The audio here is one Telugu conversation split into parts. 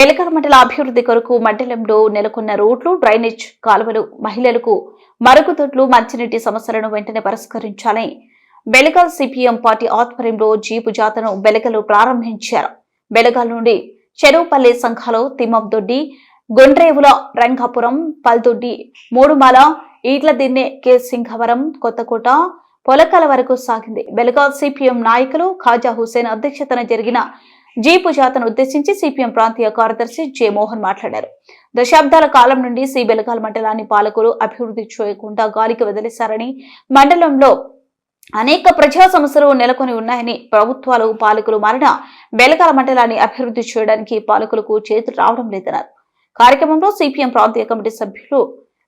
ఎలకల మండల అభివృద్ధి కొరకు మండలంలో నెలకొన్న రోడ్లు డ్రైనేజ్ కాలువలు మహిళలకు మరుగుదొడ్లు మంచినీటి సమస్యలను వెంటనే పరిష్కరించాలని బెలగాల్ సిపిఎం పార్టీ ఆధ్వర్యంలో జీపు జాతను బెలగలు ప్రారంభించారు. బెలగాల్ నుండి చెరువుపల్లి సంఘాలు తిమ్మదొడ్డి గొండ్రేవుల రంగాపురం పల్దొడ్డి మూడుమాల ఈట్ల దిన్నె కె. సింగవరం కొత్తకోట పొలకల వరకు సాగింది. బెలగాల్ సిపిఎం నాయకులు ఖాజా హుసేన్ అధ్యక్షతన జరిగిన జీపు జాతను ఉద్దేశించి సిపిఎం ప్రాంతీయ కార్యదర్శి జె మోహన్ మాట్లాడారు. దశాబ్దాల కాలం నుండి సి బెలగాల్ మండలాన్ని పాలకులు అభివృద్ధి చేయకుండా గాలికి వదిలేశారని మండలంలో అనేక ప్రజా సమస్యలు నెలకొని ఉన్నాయని ప్రభుత్వాలు పాలకులు మారిన బెలగాల మండలాన్ని అభివృద్ధి చేయడానికి పాలకులకు చేతులు రావడం లేదన్నారు. కార్యక్రమంలో సిపిఎం ప్రాంతీయ కమిటీ సభ్యులు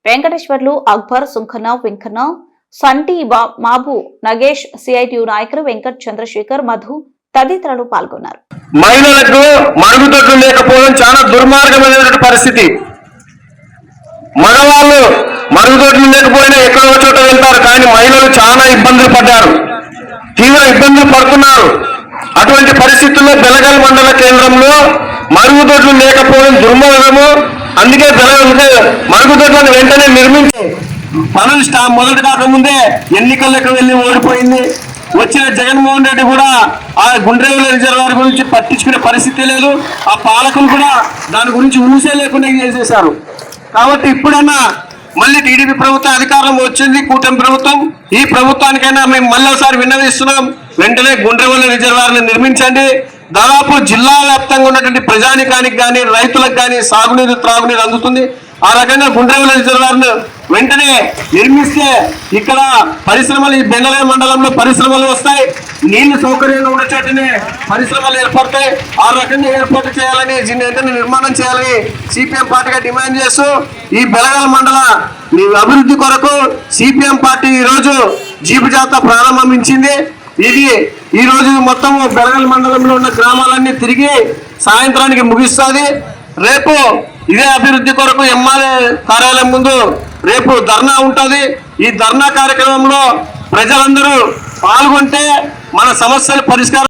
వెంకటేశ్వర్లు అక్బర్ సుంకన్న వెంకన్న సంటి బా- మాబు నగేష్ సిఐటియు నాయకులు వెంకట్ చంద్రశేఖర్ మధు తదితరులు పాల్గొన్నారు. మహిళలకు మరుగుదొడ్లు లేకపోవడం చాలా దుర్మార్గమైనటువంటి పరిస్థితి. మగవాళ్ళు మరుగుదొడ్లు లేకపోయినా ఎక్కడో చోట వెళ్తారు కానీ మహిళలు చాలా ఇబ్బందులు పడ్డారు. తీవ్ర ఇబ్బందులు పడుతున్నారు. అటువంటి పరిస్థితుల్లో బెలగల్ మండల కేంద్రంలో మరుగుదొడ్లు లేకపోవడం దుర్మార్గము. అందుకే బెలగల్ మరుగుదొడ్లను వెంటనే నిర్మించి పనులు స్టా మొదటి కాకముందే ఎన్నికలకు వెళ్ళి ఓడిపోయింది. వచ్చిన జగన్మోహన్ రెడ్డి కూడా ఆ గుండ్రేవుల రిజర్వాయర్ గురించి పట్టించుకునే పరిస్థితి లేదు. ఆ పాలకులు కూడా దాని గురించి ఊసే లేకుండా చేసేశారు కాబట్టి ఇప్పుడన్నా మళ్ళీ టీడీపీ ప్రభుత్వం అధికారం వచ్చింది కూటమి ప్రభుత్వం. ఈ ప్రభుత్వానికైనా మేము మళ్ళీ ఒకసారి విన్నవిస్తున్నాం. వెంటనే గుండ్రేవుల రిజర్వాయర్ని నిర్మించండి. దాదాపు జిల్లా వ్యాప్తంగా ఉన్నటువంటి ప్రజానికానికి కానీ రైతులకు కానీ సాగునీరు త్రాగునీరు అందుతుంది. ఆ రకంగా గుండ్రేవుల రిజర్వాయర్ను వెంటనే నిర్మిస్తే ఇక్కడ పరిశ్రమలు ఈ బెంగళూరు మండలంలో పరిశ్రమలు వస్తాయి. నీళ్ళు సౌకర్యంగా ఉన్న చోటనే పరిశ్రమలు ఏర్పడతాయి. ఆ రకంగా ఏర్పాటు చేయాలని దీన్ని వెంటనే నిర్మాణం చేయాలని సిపిఎం పార్టీగా డిమాండ్ చేస్తూ ఈ బెలగల మండల మీ అభివృద్ధి కొరకు సిపిఎం పార్టీ ఈరోజు జీపు జాత ప్రారంభించింది ఇది ఈరోజు మొత్తం బెలగల మండలంలో ఉన్న గ్రామాలన్నీ తిరిగి సాయంత్రానికి ముగిస్తుంది. రేపు ఇదే అభివృద్ధి కొరకు ఎంఆర్ఏ కార్యాలయం ముందు రేపు ధర్నా ఉంటుంది. ఈ ధర్నా కార్యక్రమంలో ప్రజలందరూ పాల్గొంటే మన సమస్యలు పరిష్కారం